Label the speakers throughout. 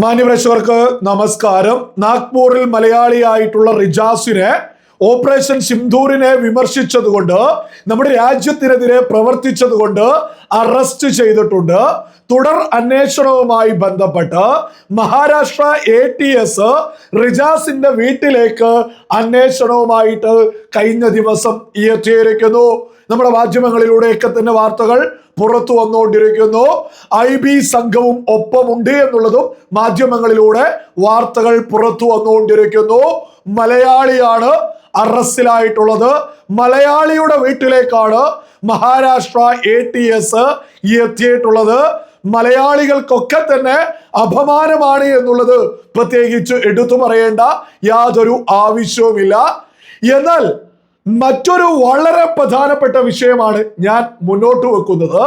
Speaker 1: മാന്യപ്രേക്ഷകർക്ക് നമസ്കാരം. നാഗ്പൂരിൽ മലയാളിയായിട്ടുള്ള റിജാസിനെ ഓപ്പറേഷൻ സിന്ധൂരിനെ വിമർശിച്ചതുകൊണ്ട് നമ്മുടെ രാജ്യത്തിനെതിരെ പ്രവർത്തിച്ചതുകൊണ്ട് അറസ്റ്റ് ചെയ്തിട്ടുണ്ട്. തുടർ അന്വേഷണവുമായി ബന്ധപ്പെട്ട് മഹാരാഷ്ട്ര എ ടി എസ് റിജാസിന്റെ വീട്ടിലേക്ക് അന്വേഷണവുമായിട്ട് കഴിഞ്ഞ ദിവസം എത്തിയിരിക്കുന്നു. നമ്മുടെ മാധ്യമങ്ങളിലൂടെയൊക്കെ തന്നെ വാർത്തകൾ പുറത്തു വന്നുകൊണ്ടിരിക്കുന്നു. ഐ ബി സംഘവും ഒപ്പമുണ്ട് എന്നുള്ളതും മാധ്യമങ്ങളിലൂടെ വാർത്തകൾ പുറത്തു വന്നുകൊണ്ടിരിക്കുന്നു. മലയാളിയാണ് അറസ്റ്റിലായിട്ടുള്ളത്. മലയാളിയുടെ വീട്ടിലേക്കാണ് മഹാരാഷ്ട്ര എ ടി എസ് എത്തിയിട്ടുള്ളത്. മലയാളികൾക്കൊക്കെ തന്നെ അപമാനമാണ് എന്നുള്ളത് പ്രത്യേകിച്ച് എടുത്തു പറയേണ്ട യാതൊരു ആവശ്യവുമില്ല. എന്നാൽ മറ്റൊരു വളരെ പ്രധാനപ്പെട്ട വിഷയമാണ് ഞാൻ മുന്നോട്ട് വെക്കുന്നത്.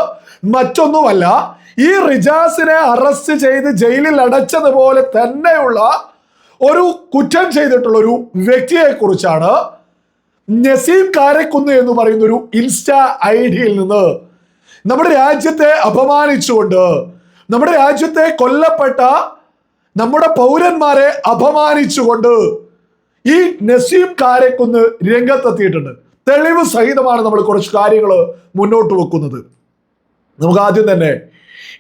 Speaker 1: മറ്റൊന്നുമല്ല ഈ റിജാസിനെ അറസ്റ്റ് ചെയ്ത് ജയിലിൽ അടച്ചതുപോലെ തന്നെയുള്ള ഒരു കുറ്റം ചെയ്തിട്ടുള്ള ഒരു വ്യക്തിയെ കുറിച്ചാണ് നസീം കാരക്കുന്ന് എന്ന് പറയുന്ന ഒരു ഇൻസ്റ്റാ ഐ ഡിയിൽ നിന്ന് നമ്മുടെ രാജ്യത്തെ അപമാനിച്ചുകൊണ്ട് നമ്മുടെ രാജ്യത്തെ കൊല്ലപ്പെട്ട നമ്മുടെ പൗരന്മാരെ അപമാനിച്ചുകൊണ്ട് ഈ നസീം കാരക്കുന്ന് രംഗത്തെത്തിയിട്ടുണ്ട്. തെളിവ് സഹിതമാണ് നമ്മൾ കുറച്ച് കാര്യങ്ങൾ മുന്നോട്ട് വെക്കുന്നത്. നമുക്ക് ആദ്യം തന്നെ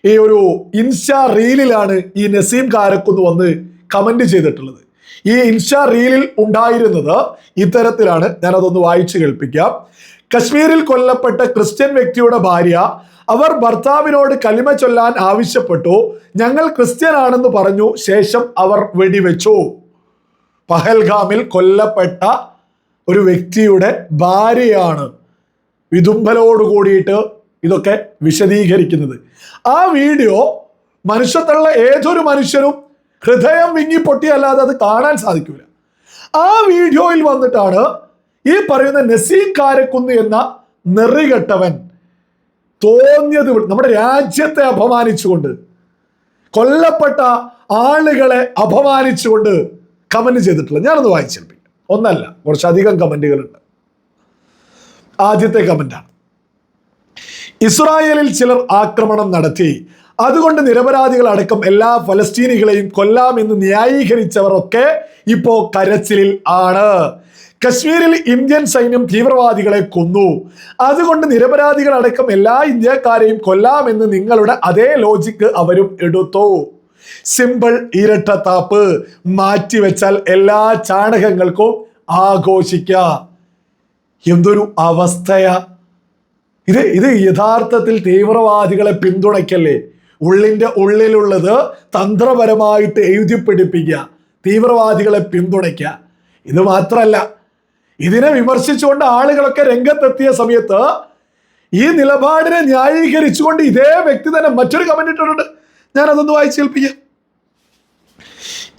Speaker 1: ഈ ഒരു ഇൻസ്റ്റാ റീലിലാണ് ഈ നസീം കാരക്കുന്ന് വന്ന് കമന്റ് ചെയ്തിട്ടുള്ളത്. ഈ ഇൻസ്റ്റാ റീലിൽ ഉണ്ടായിരുന്നത് ഇത്തരത്തിലാണ്. ഞാനതൊന്ന് വായിച്ചു കേൾപ്പിക്കാം. കശ്മീരിൽ കൊല്ലപ്പെട്ട ക്രിസ്ത്യൻ വ്യക്തിയുടെ ഭാര്യ അവർ ഭർത്താവിനോട് കലിമ ചൊല്ലാൻ ആവശ്യപ്പെട്ടു. ഞങ്ങൾ ക്രിസ്ത്യനാണെന്ന് പറഞ്ഞു. ശേഷം അവർ വെടിവെച്ചു. പഹൽഗാമിൽ കൊല്ലപ്പെട്ട ഒരു വ്യക്തിയുടെ ഭാര്യയാണ് വിതുമ്പലോട് കൂടിയിട്ട് ഇതൊക്കെ വിശദീകരിക്കുന്നത്. ആ വീഡിയോ മനുഷ്യത്തുള്ള ഏതൊരു മനുഷ്യനും ഹൃദയം വിങ്ങി പൊട്ടിയല്ലാതെ അത് കാണാൻ സാധിക്കില്ല ആ വീഡിയോയിൽ വന്നിട്ടാണ് ഈ പറയുന്ന നസീം കാരക്കുന്ന് എന്ന നെറികെട്ടവൻ തോന്നിയത് നമ്മുടെ രാജ്യത്തെ അപമാനിച്ചുകൊണ്ട് കൊല്ലപ്പെട്ട ആളുകളെ അപമാനിച്ചുകൊണ്ട് കമന്റ് ചെയ്തിട്ടില്ല ഞാനൊന്ന് വായിച്ചേൽപ്പിക്കാം ഒന്നല്ല കുറച്ചധികം കമന്റുകളുണ്ട്. ആദ്യത്തെ കമന്റാണ്. ഇസ്രായേലിൽ ചിലർ ആക്രമണം നടത്തി അതുകൊണ്ട് നിരപരാധികളടക്കം എല്ലാ ഫലസ്തീനികളെയും കൊല്ലാമെന്ന് ന്യായീകരിച്ചവരൊക്കെ ഇപ്പോ കരച്ചിലിൽ ആണ്. കശ്മീരിൽ ഇന്ത്യൻ സൈന്യം തീവ്രവാദികളെ കൊന്നു. അതുകൊണ്ട് നിരപരാധികളടക്കം എല്ലാ ഇന്ത്യക്കാരെയും കൊല്ലാമെന്ന് നിങ്ങളുടെ അതേ ലോജിക്ക് അവരും എടുത്തു. സിമ്പിൾ ഇരട്ടത്താപ്പ്. മാറ്റിവെച്ചാൽ എല്ലാ ചാണകങ്ങൾക്കും ആഘോഷിക്ക. എന്തൊരു അവസ്ഥയാ. ഇത് ഇത് യഥാർത്ഥത്തിൽ തീവ്രവാദികളെ പിന്തുണയ്ക്കല്ലേ? ഉള്ളിന്റെ ഉള്ളിലുള്ളത് തന്ത്രപരമായിട്ട് എഴുതി പിടിപ്പിക്കുക തീവ്രവാദികളെ പിന്തുണയ്ക്കുക. ഇത് മാത്രമല്ല ഇതിനെ വിമർശിച്ചുകൊണ്ട് ആളുകളൊക്കെ രംഗത്തെത്തിയ സമയത്ത് ഈ നിലപാടിനെ ന്യായീകരിച്ചുകൊണ്ട് ഇതേ വ്യക്തി തന്നെ മറ്റൊരു കമന്റ് ഇട്ടിട്ടുണ്ട്. ഞാൻ അതൊന്ന് വായിച്ചേൽപ്പിക്കാം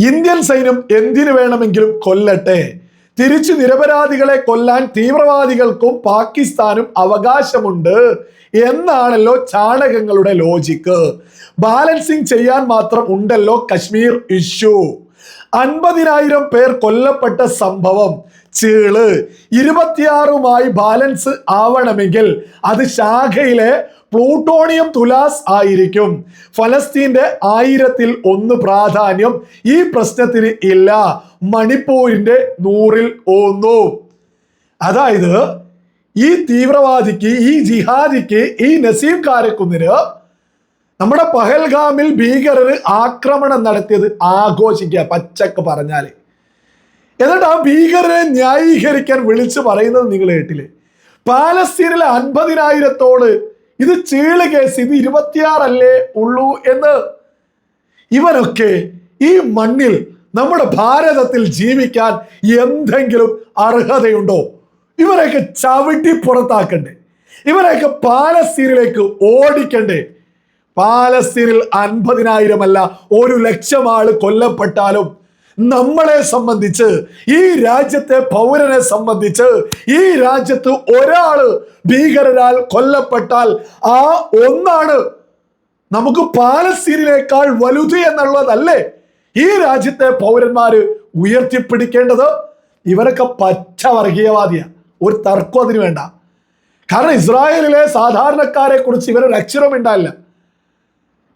Speaker 1: ഇന്ത്യൻ സൈന്യം എന്തിനു വേണമെങ്കിലും കൊല്ലട്ടെ? തിരിച്ചു നിരപരാധികളെ കൊല്ലാൻ തീവ്രവാദികൾക്കും പാകിസ്ഥാനും അവകാശമുണ്ട് എന്നാണല്ലോ ചാണകങ്ങളുടെ ലോജിക്ക് ബാലൻസിങ് ചെയ്യാൻ മാത്രം ഉണ്ടല്ലോ കശ്മീർ ഇഷ്യൂ അൻപതിനായിരം പേർ കൊല്ലപ്പെട്ട സംഭവം. ചീൾ. ഇരുപത്തിയാറുമായി ബാലൻസ് ആവണമെങ്കിൽ അത് ശാഖയിലെ പ്ലൂട്ടോണിയം തുലാസ് ആയിരിക്കും. ഫലസ്തീന്റെ ആയിരത്തിൽ ഒന്ന് പ്രാധാന്യം ഈ പ്രശ്നത്തിന് ഇല്ല. മണിപ്പൂരിന്റെ നൂറിൽ ഒന്ന്. അതായത് ഈ തീവ്രവാദിക്ക് ഈ ജിഹാദിക്ക് ഈ നസീം കാരക്കുന്നിന് നമ്മുടെ പഹൽഗാമിൽ ഭീകരർ ആക്രമണം നടത്തിയത് ആഘോഷിക്കുക പച്ചക്ക് പറഞ്ഞാൽ. എന്നിട്ട് ആ ഭീകരരെ ന്യായീകരിക്കാൻ വിളിച്ചു പറയുന്നത് നിങ്ങൾ കേട്ടില്ലേ? പാലസ്തീനിലെ അൻപതിനായിരത്തോട് ഇത് ചീൾ കേസ് ഇത് ഇരുപത്തിയാറല്ലേ ഉള്ളൂ എന്ന്. ഇവരൊക്കെ ഈ മണ്ണിൽ നമ്മുടെ ഭാരതത്തിൽ ജീവിക്കാൻ എന്തെങ്കിലും അർഹതയുണ്ടോ? ഇവരെയൊക്കെ ചവിട്ടി പുറത്താക്കണ്ടേ. ഇവരെയൊക്കെ പാലസ്തീനിലേക്ക് ഓടിക്കണ്ടേ. പാലസ്തീനിൽ അൻപതിനായിരം അല്ല ഒരു ലക്ഷം ആൾ കൊല്ലപ്പെട്ടാലും നമ്മളെ സംബന്ധിച്ച് ഈ രാജ്യത്തെ പൗരനെ സംബന്ധിച്ച് ഈ രാജ്യത്ത് ഒരാൾ ഭീകരരാൽ കൊല്ലപ്പെട്ടാൽ ആ ഒന്നാണ് നമുക്ക് പാലസ്തീനിനേക്കാൾ വലുത് എന്നുള്ളതല്ലേ? ഈ രാജ്യത്തെ പൗരന്മാര് ഉയർത്തിപ്പിടിക്കേണ്ടത് ഇവരൊക്കെ പച്ച വർഗീയവാദിയാ ഒരു തർക്കം അതിന് വേണ്ട. കാരണം ഇസ്രായേലിലെ സാധാരണക്കാരെ കുറിച്ച് ഇവരൊരു അക്ഷരം ഉണ്ടാവില്ല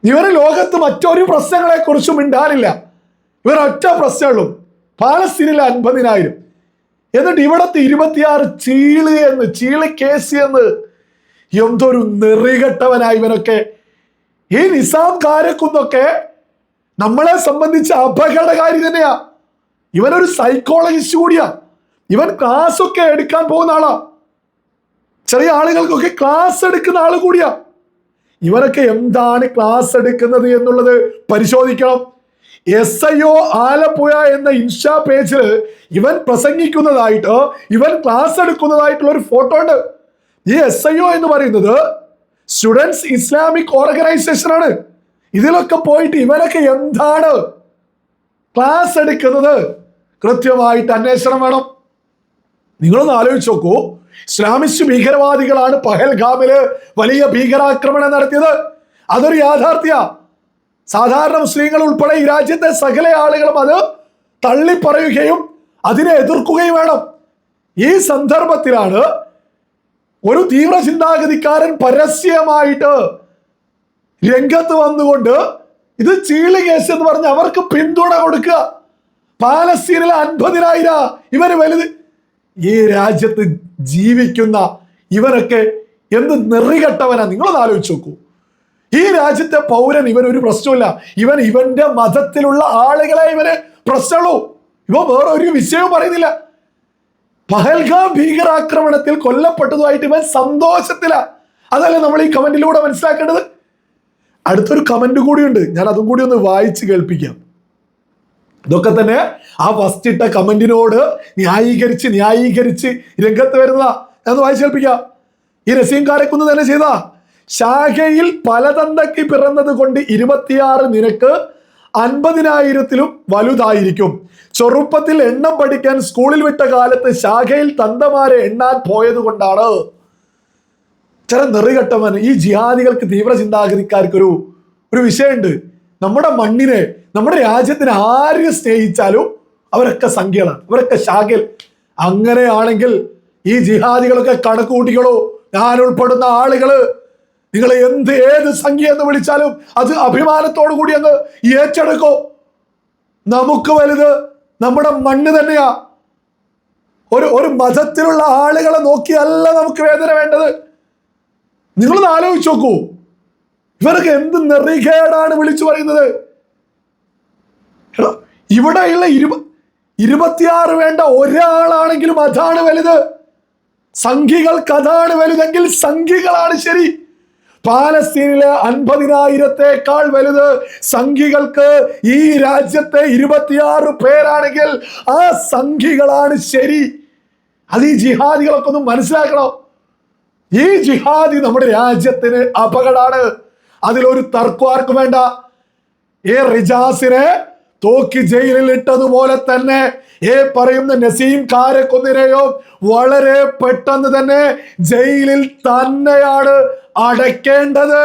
Speaker 1: ഇവർ ലോകത്ത് മറ്റൊരു പ്രശ്നങ്ങളെ കുറിച്ചും മിണ്ടാനില്ല. ഒറ്റ പ്രശ്നമുള്ളൂ പാലസ്തീനിൽ അൻപതിനായിരം. എന്നിട്ട് ഇവിടത്തെ ഇരുപത്തിയാറ് ചീൾ എന്ന് ചീൾ കേസ് എന്ന് എന്തൊരു നെറികെട്ടവനായി ഇവനൊക്കെ. ഈ നിസാം കാരക്കുന്നൊക്കെ നമ്മളെ സംബന്ധിച്ച് അപകടകാരി തന്നെയാ. ഇവനൊരു സൈക്കോളജിസ്റ്റ് കൂടിയാ. ഇവൻ ക്ലാസ് ഒക്കെ എടുക്കാൻ പോകുന്ന ആളാ. ചെറിയ ആളുകൾക്കൊക്കെ ക്ലാസ് എടുക്കുന്ന ആൾ കൂടിയാ. ഇവരൊക്കെ എന്താണ് ക്ലാസ് എടുക്കുന്നത് എന്നുള്ളത് പരിശോധിക്കണം. എസ് ഐ ഒ ആലപ്പുഴ എന്ന ഇൻസ്റ്റാ പേജിൽ ഇവൻ പ്രസംഗിക്കുന്നതായിട്ട് ഇവൻ ക്ലാസ് എടുക്കുന്നതായിട്ടുള്ള ഒരു ഫോട്ടോ ഉണ്ട്. ഈ എസ് ഐ ഒ എന്ന് പറയുന്നത് സ്റ്റുഡൻസ് ഇസ്ലാമിക് ഓർഗനൈസേഷൻ ആണ്. ഇതിലൊക്കെ പോയിട്ട് ഇവരൊക്കെ എന്താണ് ക്ലാസ് എടുക്കുന്നത്? കൃത്യമായിട്ട് അന്വേഷണം വേണം. നിങ്ങളൊന്ന് ആലോചിച്ച് നോക്കൂ. ഇസ്ലാമിസ്റ്റ് ഭീകരവാദികളാണ് പഹൽഗാമിൽ വലിയ ഭീകരാക്രമണം നടത്തിയത്. അതൊരു യാഥാർത്ഥ്യ. സാധാരണ മുസ്ലിങ്ങൾ ഉൾപ്പെടെ ഈ രാജ്യത്തെ സകല ആളുകളും അത് തള്ളിപ്പറയുകയും അതിനെ എതിർക്കുകയും വേണം. ഈ സന്ദർഭത്തിലാണ് ഒരു തീവ്ര ചിന്താഗതിക്കാരൻ പരസ്യമായിട്ട് രംഗത്ത് വന്നുകൊണ്ട് ഇത് ചീളി കേസ് എന്ന് പറഞ്ഞ് അവർക്ക് പിന്തുണ കൊടുക്കുക. പാലസ്തീനിലെ അൻപതിനായിരം ഇവർ വലുത് ഈ രാജ്യത്ത് ജീവിക്കുന്ന ഇവരൊക്കെ എന്ത് നെറികെട്ടവനാ? നിങ്ങളൊന്ന് ആലോചിച്ച് നോക്കൂ. ഈ രാജ്യത്തെ പൗരൻ ഇവൻ ഒരു പ്രശ്നമില്ല ഇവൻ ഇവന്റെ മതത്തിലുള്ള ആളുകളെ ഇവന് പ്രശ്നമുള്ളൂ. ഇവ വേറെ ഒരു വിഷയവും പറയുന്നില്ല. പഹൽഗാം ഭീകരാക്രമണത്തിൽ കൊല്ലപ്പെട്ടതുമായിട്ട് ഇവൻ സന്തോഷത്തില. അതല്ലേ നമ്മൾ ഈ കമന്റിലൂടെ മനസ്സിലാക്കേണ്ടത്? അടുത്തൊരു കമന്റ് കൂടിയുണ്ട്. ഞാൻ അതും കൂടി ഒന്ന് വായിച്ച് കേൾപ്പിക്കാം. ഇതൊക്കെ തന്നെ ആ ഫസ്റ്റ് ഇട്ട കമന്റിനോട് ന്യായീകരിച്ച് ന്യായീകരിച്ച് രംഗത്ത് വരുന്നതാ. ഞാൻ വായിച്ച് കേൾപ്പിക്കാം. ഈ നസീം കാരക്കുന്ന് തന്നെ ചെയ്താ. ശാഖയിൽ പലതന്തയ്ക്ക് പിറന്നത് കൊണ്ട് ഇരുപത്തിയാറ് നിനക്ക് അൻപതിനായിരത്തിലും വലുതായിരിക്കും. ചെറുപ്പത്തിൽ എണ്ണം പഠിക്കാൻ സ്കൂളിൽ വിട്ട കാലത്ത് ശാഖയിൽ തന്തമാരെ എണ്ണാൻ പോയത് കൊണ്ടാണ്. ചില നെറികെട്ടവൻ ഈ ജിഹാദികൾക്ക് തീവ്ര ചിന്താഗതിക്കാർക്കൊരു ഒരു വിഷയമുണ്ട്. നമ്മുടെ മണ്ണിനെ നമ്മുടെ രാജ്യത്തിന് ആര് സ്നേഹിച്ചാലും അവരൊക്കെ സംഖ്യകളാണ് അവരൊക്കെ ശാഖയിൽ. അങ്ങനെയാണെങ്കിൽ ഈ ജിഹാദികളൊക്കെ കണക്ക് കൂട്ടികളോ ഞാൻ ഉൾപ്പെടുന്ന ആളുകൾ നിങ്ങൾ എന്ത് ഏത് സംഖ്യ എന്ന് വിളിച്ചാലും അത് അഭിമാനത്തോടു കൂടി അങ്ങ് ഏറ്റെടുക്കോ. നമുക്ക് വലുത് നമ്മുടെ മണ്ണ് തന്നെയാ. ഒരു ഒരു മതത്തിലുള്ള ആളുകളെ നോക്കിയല്ല നമുക്ക് വേദന വേണ്ടത്. നിങ്ങളൊന്ന് ആലോചിച്ച് നോക്കൂ. ഇവർക്ക് എന്ത് നെറികേടാണ് വിളിച്ചു പറയുന്നത്. ഇവിടെയുള്ള ഇരുപ ഇരുപത്തിയാറ് വേണ്ട ഒരാളാണെങ്കിലും അതാണ് വലുത്. സംഖ്യകൾക്ക് അതാണ് വലുതെങ്കിൽ സംഖ്യകളാണ് ശരി. പാലസ്തീനിലെ അൻപതിനായിരത്തെക്കാൾ വലുത് സംഖികൾക്ക് ഈ രാജ്യത്തെ ഇരുപത്തിയാറ് പേരാണെങ്കിൽ ആ സംഖികളാണ് ശരി. അത് ഈ ജിഹാദികളൊക്കെ ഒന്ന് മനസ്സിലാക്കണം. ഈ ജിഹാദി നമ്മുടെ രാജ്യത്തിന് അപകടമാണ് അതിലൊരു തർക്കം ആർക്കും വേണ്ട. ഈ റിജാസിനെ തോക്കി ജയിലിൽ ഇട്ടതുപോലെ തന്നെ. ഏ പറയുന്ന നസീം കാരക്കൊന്നിനെയോ വളരെ പെട്ടെന്ന് തന്നെ ജയിലിൽ തന്നെയാണ് അടയ്ക്കേണ്ടത്.